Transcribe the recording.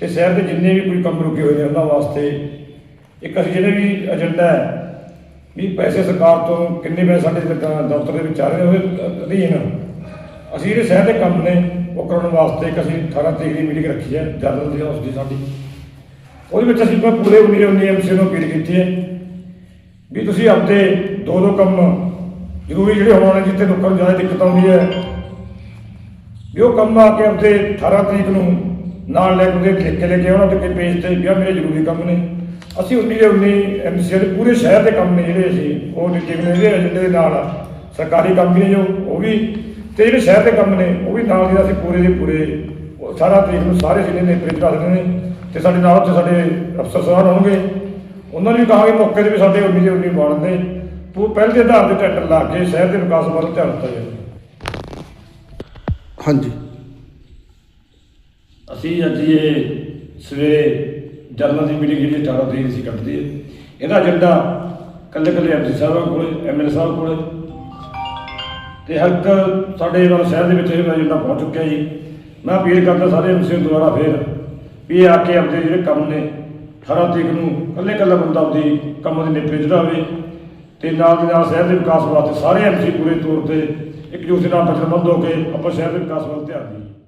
ਤੇ ਸ਼ਹਿਰ ਦੇ ਜਿੰਨੇ ਵੀ ਕੋਈ ਕੰਮ ਰੁਕੇ ਹੋਏ ਨੇ ਉਹਨਾਂ ਵਾਸਤੇ ਇੱਕ ਅਸੀਂ ਜਿਹੜੇ ਵੀ ਏਜੰਡਾ ਹੈ ਵੀ ਪੈਸੇ ਸਰਕਾਰ ਤੋਂ ਕਿੰਨੇ ਪੈਸੇ ਸਾਡੇ ਦਫ਼ਤਰ ਦੇ ਵਿੱਚ ਆ ਰਹੇ ਨੇ ਉਹਦੇ ਅਧੀਨ ਅਸੀਂ ਜਿਹੜੇ ਸ਼ਹਿਰ ਦੇ ਕੰਮ ਨੇ, ਉਹ ਕਰਾਉਣ ਵਾਸਤੇ ਇੱਕ ਅਸੀਂ 18 ਤਰੀਕ ਦੀ ਮੀਟਿੰਗ ਰੱਖੀ ਹੈ, ਜਨਰਲ ਦੀ ਹਾਊਸ ਦੀ ਸਾਡੀ। ਉਹਦੇ ਵਿੱਚ ਅਸੀਂ ਪ- ਪੂਰੇ ਉਨੀ ਉਨੀ ਐਮਸੀ ਨੂੰ ਅਪੀਲ ਕੀਤੀ ਹੈ ਵੀ ਤੁਸੀਂ ਆਪਦੇ ਦੋ ਦੋ ਕੰਮ ਜ਼ਰੂਰੀ ਜਿਹੜੇ ਹੋਣ ਜਿੱਥੇ ਲੋਕਾਂ ਨੂੰ ਜ਼ਿਆਦਾ ਦਿੱਕਤ ਆਉਂਦੀ ਹੈ, ਵੀ ਉਹ ਕੰਮ ਆ ਕੇ ਆਪਦੇ 18 ਤਰੀਕ ਨੂੰ ਨਾਲ ਲੈ ਕੇ ਠੇਕੇ ਲੈ ਕੇ ਉਹਨਾਂ ਤੇ ਕੋਈ ਪੇਜ ਤੇ ਵੀ ਮੇਰੇ ਜ਼ਰੂਰੀ ਕੰਮ ਨੇ ਅਸੀਂ ਉੱਨੀ ਦੇ ਉਨੀ ਐਮਸੀ ਦੇ ਪੂਰੇ ਸ਼ਹਿਰ ਦੇ ਕੰਮ ਨੇ ਜਿਹੜੇ ਅਸੀਂ, ਉਹ ਨਿੱਕੇ ਨੇ ਜਿਹੜੇ ਏਜੰਡੇ ਦੇ ਨਾਲ ਸਰਕਾਰੀ ਕੰਮ ਵੀ ਨੇ ਜੋ, ਉਹ ਵੀ। ਤੇ ਜਿਹੜੇ ਸ਼ਹਿਰ ਦੇ ਕੰਮ ਨੇ, ਉਹ ਵੀ ਨਾਲ ਜਿਹੜਾ ਅਸੀਂ ਪੂਰੇ ਦੇ ਪੂਰੇ ਸਾਰਾ ਤਰੀਕ ਨੂੰ ਸਾਰੇ ਜ਼ਿਲ੍ਹੇ ਨੇ ਪ੍ਰਿੰਟ ਰੱਖਦੇ ਨੇ। ਤੇ ਸਾਡੇ ਨਾਲ ਉੱਥੇ ਸਾਡੇ ਅਫਸਰ ਸਾਹਿਬ ਹੋਣਗੇ। ਉਹਨਾਂ ਨੂੰ ਵੀ ਕਹਾਂਗੇ ਮੌਕੇ ਤੇ ਵੀ ਸਾਡੇ ਉੱਨੀ ਦੇ ਉਨੀ ਬਣਦੇ ਉਹ ਪਹਿਲ ਦੇ ਆਧਾਰ ਤੇ ਟੈਂਡਰ ਲਾ ਕੇ ਸ਼ਹਿਰ ਦੇ ਵਿਕਾਸ ਵੱਲ ਧਿਆਨ ਦਿੱਤਾ ਜਾਵੇ। ਹਾਂਜੀ। ਅਸੀਂ ਅੱਜ ਇਹ ਸਵੇਰੇ ਜਰਨਲ ਦੀ ਮੀਟਿੰਗ ਜਿਹੜੀ 18 ਤਰੀਕ ਅਸੀਂ ਸੀ ਕੱਢਦੀ ਹੈ। ਇਹਦਾ ਏਜੰਡਾ ਕੱਲੇ ਕੱਲੇ ਐਮਸੀ ਸਾਹਿਬਾਂ ਕੋਲੇ ਐਮਐਲਏ ਸਾਹਿਬ ਕੋਲੇ। ਤੇ ਹੱਕ ਸਾਡੇ ਵੱਲ ਸ਼ਹਿਰ ਦੇ ਵਿੱਚ ਇਹ ਏਜੰਡਾ ਪਹੁੰਚ ਚੁੱਕਿਆ ਜੀ। ਮੈਂ ਅਪੀਲ ਕਰਦਾ ਸਾਰੇ ਐਮਸੀ ਨੂੰ ਦੁਬਾਰਾ ਫੇਰ ਵੀ ਇਹ ਆ ਕੇ ਆਪਣੇ ਜਿਹੜੇ ਕੰਮ ਨੇ 18 ਤਰੀਕ ਨੂੰ ਕੱਲੇ ਕੱਲਾ ਬੰਦਾ ਆਪਦੀ ਕੰਮ ਦੇ ਨਿਪਰੇ ਚੜਾਵੇ ਤੇ ਨਾਲ ਦੀ ਨਾਲ ਸ਼ਹਿਰ ਦੇ ਵਿਕਾਸ ਵਾਸਤੇ ਸਾਰੇ ਐਮਸੀ ਪੂਰੇ ਤੌਰ ਤੇ ਇੱਕ ਦੂਸਰੇ ਨਾਲ ਬਚਨਬੱਧ ਹੋ ਕੇ ਆਪਾਂ ਸ਼ਹਿਰ ਦੇ ਵਿਕਾਸ ਵੱਲ ਧਿਆਨ ਦੇਈਏ।